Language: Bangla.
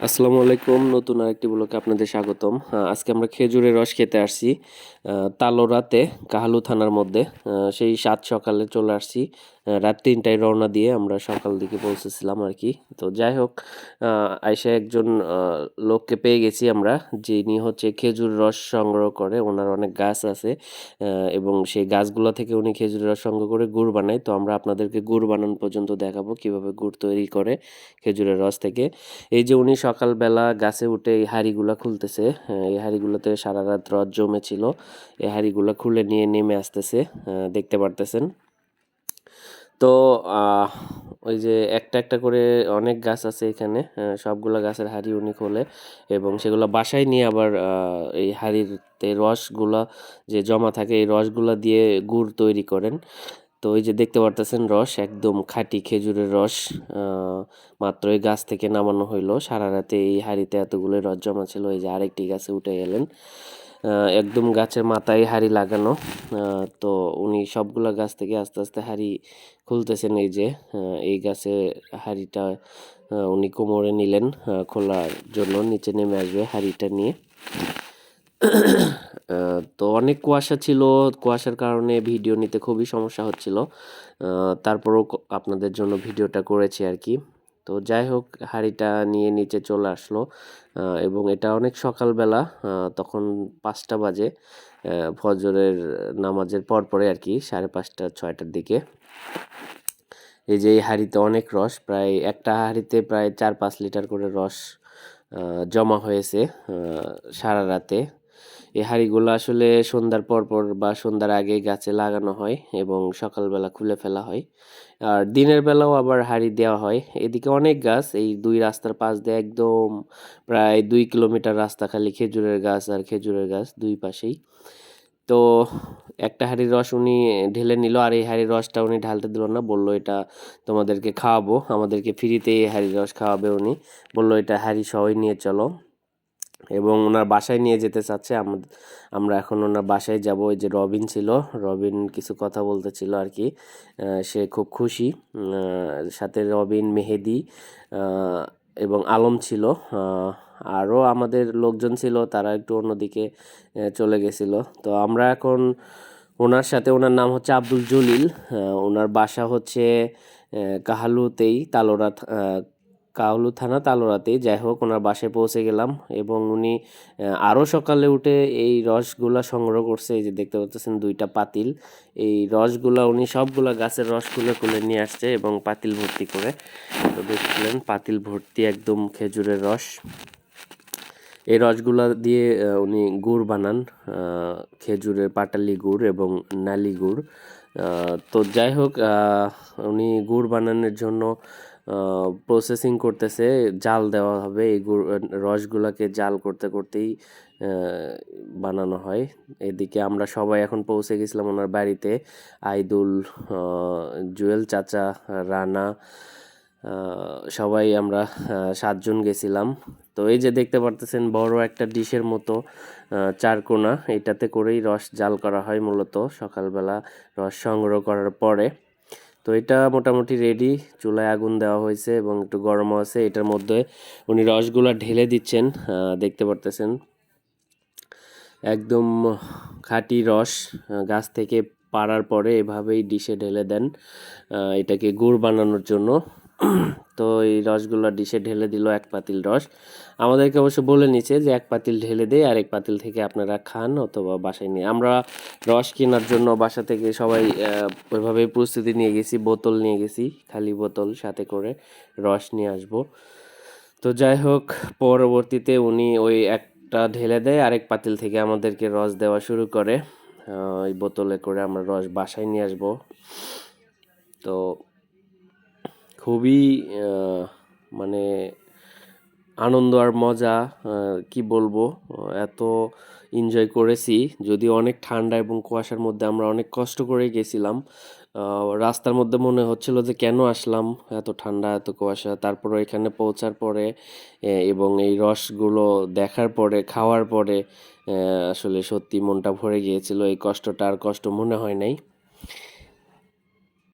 আসসালামু আলাইকুম, নতুন আরেকটি ব্লকে আপনাদের স্বাগতম। আজকে আমরা খেজুরের রস খেতে আসছি তালোরাতে কাহালু থানার মধ্যে। সেই সাত সকালে চলে আসছি। রাত তিনটায় রওনা দিয়ে আমরা সকাল দিকে পৌঁছেছিলাম আর কি। তো যাই হোক আইসা একজন লোককে পেয়ে গেছি আমরা, যিনি হচ্ছে খেজুর রস সংগ্রহ করে, ওনার অনেক গাছ আছে এবং সেই গাছগুলো থেকে উনি খেজুরের রস সংগ্রহ করে গুড় বানায়। তো আমরা আপনাদেরকে গুড় বানানো পর্যন্ত দেখাবো, কীভাবে গুড় তৈরি করে খেজুরের রস থেকে। এই যে উনি সকালবেলা গাছে উঠে এই হাঁড়িগুলা খুলতেছে এই হাঁড়িগুলোতে সারা রাত রদ জমেছিল, এই হাঁড়িগুলো খুলে নিয়ে নেমে আসতেছে দেখতে পারতেছেন। তো ওই যে একটা একটা করে অনেক গাছ আছে এখানে সবগুলা গাছের হাঁড়ি উনি খোলে এবং সেগুলো বাসায় নিয়ে আবার এই হাঁড়িতে রসগুলা যে জমা থাকে এই রসগুলা দিয়ে গুড় তৈরি করেন। তো ওই যে দেখতে পারতেছেন রস, একদম খাঁটি খেজুরের রস মাত্র এই গাছ থেকে নামানো হইল। সারা রাতে এই হাঁড়িতে এতগুলো রস জমা ছিল, এই যে আরেকটি গাছে উঠে গেলেন। একদম গাছের মাথায় হাঁড়ি লাগানো। তো উনি সবগুলা গাছ থেকে আস্তে আস্তে হাঁড়ি খুলতেছেন এই যে এই গাছে হাঁড়িটা উনি কোমরে নিলেন খোলার জন্য নিচে নেমে আসবে হাঁড়িটা নিয়ে। তো অনেক কুয়াশা ছিল, কুয়াশার কারণে ভিডিও নিতে খুবই সমস্যা হচ্ছিল। তারপরও আপনাদের জন্য ভিডিওটা করেছি আর কি। তো যাই হোক হাঁড়িটা নিয়ে নিচে চলে আসলো। এবং এটা অনেক সকালবেলা তখন পাঁচটা বাজে ফজরের নামাজের পর পরে আর কি, সাড়ে পাঁচটা, ছয়টার দিকে। এই যে এই হাঁড়িতে অনেক রস, প্রায় একটা হাঁড়িতে প্রায় চার পাঁচ লিটার করে রস জমা হয়েছে সারা রাতে। এই হাঁড়িগুলো আসলে সন্ধ্যার পর পর বা সন্ধ্যার আগে গাছে লাগানো হয় এবং সকালবেলা খুলে ফেলা হয়। আর দিনের বেলাও আবার হাঁড়ি দেওয়া হয়। এদিকে অনেক গাছ, এই দুই রাস্তার পাশ দিয়ে একদম প্রায় দুই কিলোমিটার রাস্তা খালি খেজুরের গাছ আর খেজুরের গাছ দুই পাশেই। তো একটা হাঁড়ির রস উনি ঢেলে নিল আর এই হাঁড়ির রসটা উনি ঢালতে দিল না, বলল, এটা তোমাদেরকে খাওয়াবো, আমাদেরকে ফ্রিতে এই হাঁড়ির রস খাওয়াবে উনি। বলল, এটা হাঁড়ি সবাই নিয়ে চলো। এবং ওনার বাসায় নিয়ে যেতে চাচ্ছে। আমরা এখন ওনার বাসায় যাব। ওই যে রবিন ছিল, রবিন কিছু কথা বলতে ছিল আর কি। সে খুব খুশি। সাথে রবিন, মেহেদি এবং আলম ছিল। আরও আমাদের লোকজন ছিল, তারা একটু অন্যদিকে চলে গেছিল। তো আমরা এখন ওনার সাথে ওনার নাম হচ্ছে আব্দুল জলিল। ওনার বাসা হচ্ছে কাহালুতেই তালোরা কাউলু থানা তালোড়াতেই যাই হোক, ওনার বাসায় পৌঁছে গেলাম এবং উনি আরও সকালে উঠে এই রসগুলা সংগ্রহ করছে। এই যে দেখতে পাচ্ছেন দুইটা পাতিল। এই রসগুলা উনি সবগুলা গাছের রস খুলে খুলে নিয়ে আসছে এবং পাতিল ভর্তি করে। তো দেখছিলেন পাতিল ভর্তি একদম খেজুরের রস। এই রসগুলা দিয়ে উনি গুড় বানান খেজুরের পাটালি গুড় এবং নালি গুড়। তো যাই হোক উনি গুড় বানানোর জন্য প্রসেসিং করতেছে, জাল দেওয়া হবে, এই রসগুলাকে জাল করতে করতেই বানানো হয়। এদিকে আমরা সবাই এখন পৌঁছে গেছিলাম ওনার বাড়িতে। আইদুল জুয়েল চাচা, রানা সবাই আমরা সাতজন গেছিলাম। তো এই যে দেখতে পারতেছেন বড় একটা ডিশের মতো চারকোনা। এটাতে করেই রস জাল করা হয় মূলত সকালবেলা। রস সংগ্রহ করার পরে তো এটা মোটামুটি রেডি চুলায় আগুন দেওয়া হয়েছে এবং একটু গরমও আছে। এটার মধ্যে উনি রসগুলা ঢেলে দিচ্ছেন দেখতে পারতেছেন। একদম খাঁটি রস গাছ থেকে পাড়ার পরে এভাবেই ডিশে ঢেলে দেন এটাকে গুড় বানানোর জন্য। তো এই রসগুলো ডিশে ঢেলে দিল এক পাতিল রস। আমাদেরকে অবশ্য বলে নিচে যে এক পাতিল ঢেলে দেয় আর এক পাতিল থেকে আপনারা খান অথবা বাসায় নিয়ে। আমরা রস কেনার জন্য বাসা থেকে সবাই আহ, ওইভাবেই প্রস্তুতি নিয়ে গেছি বোতল নিয়ে গেছি খালি বোতল সাথে করে রস নিয়ে আসব। তো যাই হোক পরবর্তীতে উনি ওই একটা ঢেলে দেয় আরেক পাতিল থেকে আমাদেরকে রস দেওয়া শুরু করে। ওই বোতলে করে আমরা রস বাসায় নিয়ে আসব। তো খুবই মানে আনন্দ আর মজা কি বলব, এত এনজয় করেছি। যদিও অনেক ঠান্ডা এবং কুয়াশার মধ্যে আমরা অনেক কষ্ট করে গেছিলাম। রাস্তার মধ্যে মনে হচ্ছিল যে কেন আসলাম? এত ঠান্ডা, এত কুয়াশা। তারপরে এখানে পৌঁছার পরে এবং এই রসগুলো দেখার পরে, খাওয়ার পরে আসলে সত্যি মনটা ভরে গিয়েছিল। এই কষ্টটা আর কষ্ট মনে হয় নাই।